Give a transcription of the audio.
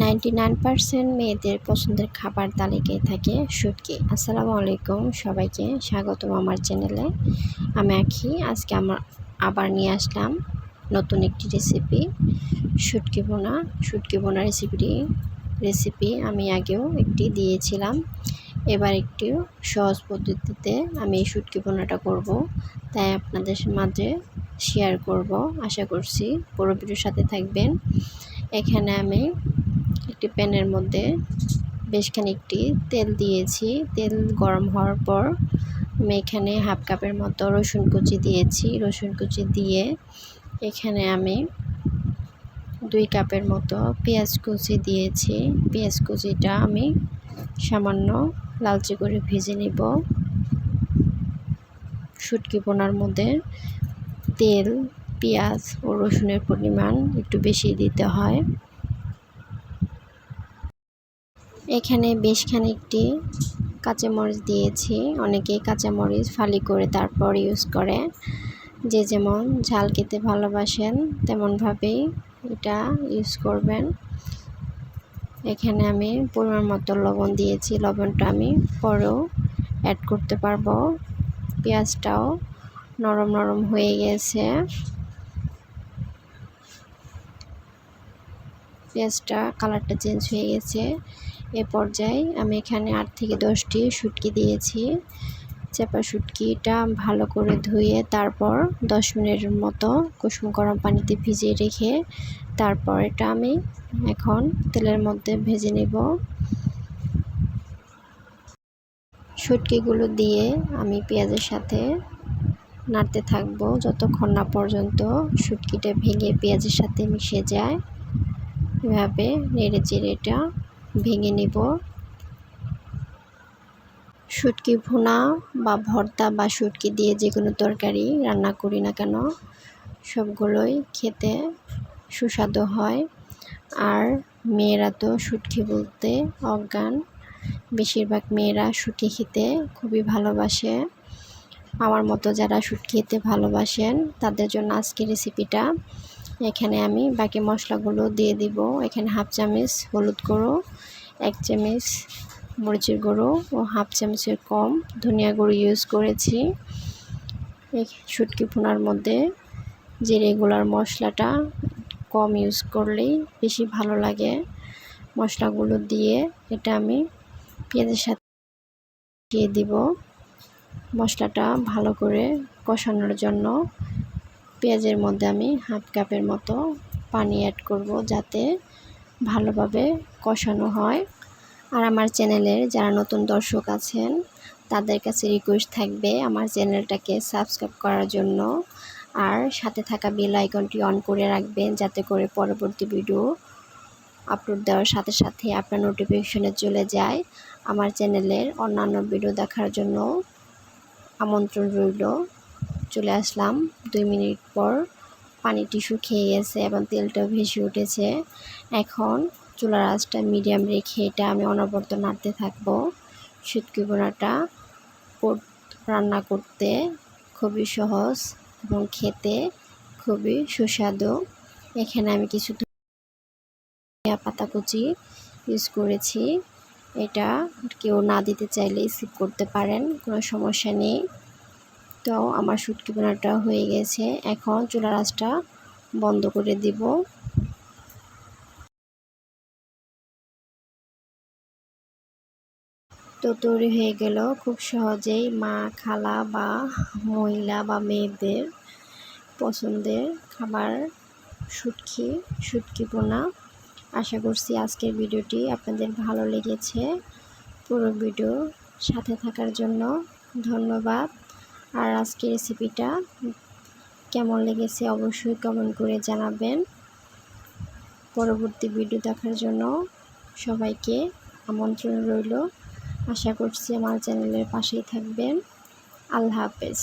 Ninety nine percent মেয়েদের পছন্দের খাবার তালিকায় থাকে শুটকি। আসসালামু আলাইকুম সবাইকে, স্বাগতম আমার চ্যানেলে। আমি আখি, আজকে আমার আবার নিয়ে আসলাম নতুন একটি রেসিপি, শুটকি বোনা শুটকি বোনা রেসিপিটি, রেসিপি আমি আগেও একটি দিয়েছিলাম। এবার একটু সহজ পদ্ধতিতে আমি এই শুটকি বোনাটা করব, তাই আপনাদের মাঝে শেয়ার করব। আশা করছি পুরো ভিডিওর সাথে থাকবেন। এখানে আমি একটি প্যানের মধ্যে বেশ খানিকটি তেল দিয়েছি। তেল গরম হওয়ার পর আমি এখানে হাফ কাপের মতো রসুন কুচি দিয়েছি। রসুন কুচি দিয়ে এখানে আমি দুই কাপের মতো পেঁয়াজ কুচি দিয়েছি। পেঁয়াজ কুচিটা আমি সামান্য লালচে করে ভেজে নিব। শুটকি পোনার মধ্যে তেল, পেঁয়াজ ও রসুনের পরিমাণ একটু বেশি দিতে হয়। এখানে বেশ খানিকটি কাঁচামরিচ দিয়েছি। অনেকেই কাঁচামরিচ ফালি করে তারপর ইউজ করে। যে যেমন ঝাল খেতে ভালোবাসেন, তেমনভাবেই এটা ইউজ করবেন। এখানে আমি পরিমাণ মতো লবণ দিয়েছি। লবণটা আমি পরেও অ্যাড করতে পারব। পেঁয়াজটাও নরম নরম হয়ে গেছে। পেঁয়াজটা কালারটা চেঞ্জ হয়ে গেছে। এ পর্যায়ে আমি এখানে আট থেকে দশটি শুটকি দিয়েছি। চেপা শুটকিটা ভালো করে ধুয়ে তারপর দশ মিনিটের মতো কুসুম গরম পানিতে ভিজিয়ে রেখে তারপর এটা আমি এখন তেলের মধ্যে ভেজে নেব। শুটকিগুলো দিয়ে আমি পেঁয়াজের সাথে নাড়তে থাকব যতক্ষণ না পর্যন্ত শুটকিটা ভেঙে পেঁয়াজের সাথে মিশে যায়। এভাবে নেড়ে চেড়ে এটা ভেঙে নেব। শুটকি ভুনা বা ভর্তা বা শুটকি দিয়ে যে কোনো তরকারি রান্না করি না কেন, সবগুলোই খেতে সুস্বাদু হয়। আর মেয়েরা তো শুটকি বলতে অজ্ঞান। বেশিরভাগ মেয়েরা শুটকি খেতে খুবই ভালোবাসে। আমার মতো যারা শুটকি খেতে ভালোবাসেন, তাদের জন্য আজকের রেসিপিটা এখানে আমি বাকি মশলাগুলো দিয়ে দিব। এখানে হাফ চামচ হলুদ গুঁড়ো এক চামচ মরিচের গুঁড়ো ও হাফ চামচের কম ধনিয়া গুঁড়ো ইউজ করেছি। শুটকি ফোনার মধ্যে যে রেগুলার মশলাটা কম ইউজ করলেই বেশি ভালো লাগে, মশলাগুলো দিয়ে এটা আমি পেঁয়াজের সাথে দিয়ে দিব। মশলাটা ভালো করে কষানোর জন্য পেঁয়াজের মধ্যে আমি হাফ কাপের মতো পানি অ্যাড করব যাতে ভালোভাবে কষানো হয়। আর আমার চ্যানেলের যারা নতুন দর্শক আছেন, তাদের কাছে রিকোয়েস্ট থাকবে আমার চ্যানেলটাকে সাবস্ক্রাইব করার জন্য। আর সাথে থাকা বেল আইকনটি অন করে রাখবেন যাতে করে পরবর্তী ভিডিও আপলোড দেওয়ার সাথে সাথে আপনার নোটিফিকেশনে চলে যায়। আমার চ্যানেলের অন্যান্য ভিডিও দেখার জন্য আমন্ত্রণ রইল। চলে আসলাম দুই মিনিট পর। পানিটি শুকিয়ে গেছে এবং তেলটাও ভেসে উঠেছে। এখন চুলার আঁচটা মিডিয়াম রেখে এটা আমি অনবরত নাড়তে থাকব। শুটকি বোনাটা রান্না করতে খুবই সহজ এবং খেতে খুবই সুস্বাদু। এখানে আমি কিছু পাতা কুচি ইউজ করেছি। এটা কেউ না দিতে চাইলে স্কিপ করতে পারেন, কোনো সমস্যা নেই। তো আমার শুটকি বোনাটা হয়ে গেছে। এখন চুলা আঁচটা বন্ধ করে দিব। তো তৈরি হয়ে গেল খুব সহজেই মা, খালা বা মহিলা বা মেয়েদের পছন্দের খাবার শুটকি শুটকি পোনা। আশা করছি আজকের ভিডিওটি আপনাদের ভালো লেগেছে। পুরো ভিডিও সাথে থাকার জন্য ধন্যবাদ। আর আজকে রেসিপিটা কেমন লেগেছে অবশ্যই কমেন্ট করে জানাবেন। পরবর্তী ভিডিও দেখার জন্য সবাইকে আমন্ত্রণ রইল। আশা করছি আমার চ্যানেলের পাশেই থাকবেন। আল্লাহ হাফেজ।